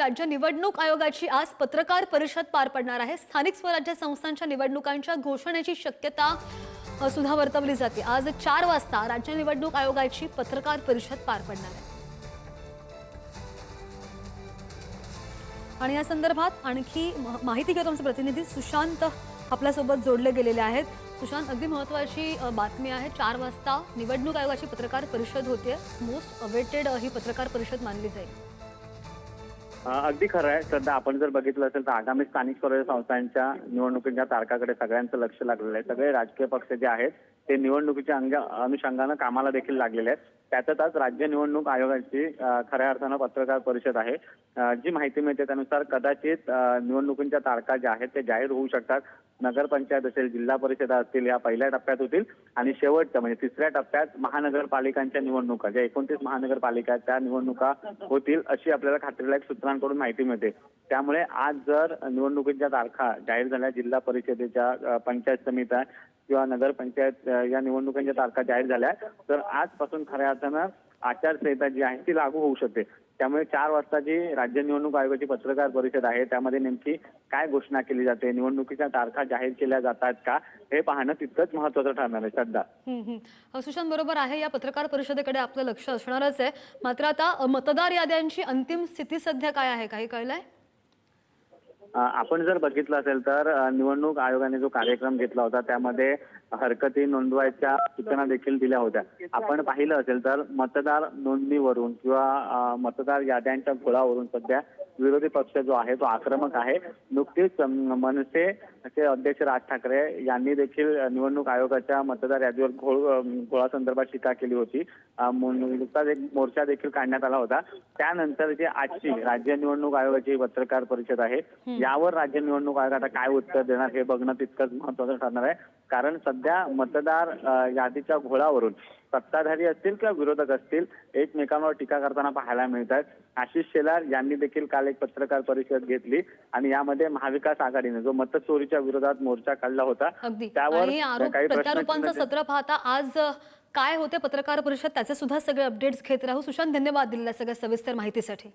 राज्य निवडणूक आयोगाची आज पत्रकार परिषद पार पडणार आहे. स्थानिक स्वराज्य संस्थांच्या निवडणुकांच्या घोषणेची शक्यता सुद्धा वर्तवली जाते. आज चार वाजता राज्य निवडणूक आयोगाची पत्रकार परिषद पार पडणार आहे. आणि या संदर्भात आणखी म- माहिती घेतो आमचे प्रतिनिधी. सुशांत आपल्यासोबत जोडले गेलेले आहेत. सुशांत अगदी महत्वाची बातमी आहे. चार वाजता निवडणूक आयोगाची पत्रकार परिषद होते. मोस्ट अवेटेड ही पत्रकार परिषद मानली जाईल. अगदी खरं आहे. सध्या आपण जर बघितलं असेल तर आगामी स्थानिक स्वराज्य संस्थांच्या निवडणुकीच्या तारखाकडे सगळ्यांचं लक्ष लागलेलं आहे. सगळे राजकीय पक्ष जे आहेत ते निवडणुकीच्या अंग अनुषंगानं कामाला देखील लागलेले आहेत. त्यातच राज्य निवडणूक आयोगाची खऱ्या अर्थानं पत्रकार परिषद आहे. जी माहिती मिळते त्यानुसार कदाचित निवडणुकींच्या निवडणुकीच्या तारखा ज्या आहेत ते जाहीर होऊ शकतात. नगरपंचायत असेल जिल्हा परिषदा असतील या पहिल्या टप्प्यात होतील. आणि शेवटच्या म्हणजे तिसऱ्या टप्प्यात महानगरपालिकांच्या निवडणुका ज्या एकोणतीस महानगरपालिका त्या निवडणुका होतील अशी आपल्याला खात्रीलायक सूत्रांकडून माहिती मिळते. त्यामुळे आज जर निवडणुकीच्या तारखा जाहीर झाल्या जिल्हा परिषदेच्या पंचायत समित्या किंवा नगरपंचायत या निवडणुकांच्या तारखा जाहीर झाल्या. तर आजपासून खऱ्या अर्थानं आचारसंहिता जी आहे ती लागू होऊ शकते. त्यामुळे चार वाजता जी राज्य निवडणूक आयोगाची पत्रकार परिषद आहे त्यामध्ये नेमकी काय घोषणा केली जाते निवडणुकीच्या तारखा जाहीर केल्या जातात का हे पाहणं तितकंच महत्वाचं ठरणार आहे सध्या सुशांत बरोबर आहे या पत्रकार परिषदेकडे आपलं लक्ष असणारच आहे. मात्र आता मतदार याद्यांची अंतिम स्थिती सध्या काय आहे काही कळलंय? आपण जर बघितलं असेल तर निवडणूक आयोगाने जो कार्यक्रम घेतला होता त्यामध्ये हरकती नोंदवायच्या सूचना देखील दिल्या होत्या. आपण पाहिलं असेल तर मतदार नोंदणीवरून किंवा मतदार याद्यांच्या घोळावरून सध्या विरोधी पक्ष जो आहे तो आक्रमक आहे. नुकतीच अम, मनसेचे अध्यक्ष राज ठाकरे यांनी देखील निवडणूक आयोगाच्या मतदार यादीवर घोळ अम, घोळासंदर्भात टीका केली होती. नुकताच एक मोर्चा देखील काढण्यात आला होता. त्यानंतर जी आजची राज्य निवडणूक आयोगाची पत्रकार परिषद आहे यावर राज्य निवडणूक आयोग आता काय उत्तर देणार हे बघणं तितकंच महत्वाचं ठरणार आहे. कारण सध्या मतदार यादीच्या घोळावरून सत्ताधारी असतील किंवा विरोधक असतील एकमेकांवर टीका करताना पाहायला मिळतात. आशिष शेलार यांनी देखील काल एक पत्रकार परिषद घेतली आणि यामध्ये महाविकास आघाडीने जो मतचोरीच्या विरोधात मोर्चा काढला होता त्यावर काही प्रत्यारोपांचं सत्र पाहता आज काय होते पत्रकार परिषद? त्याचे सुद्धा सगळे अपडेट्स घेत राहू. सुशांत धन्यवाद दिलेल्या सगळ्या सविस्तर माहितीसाठी.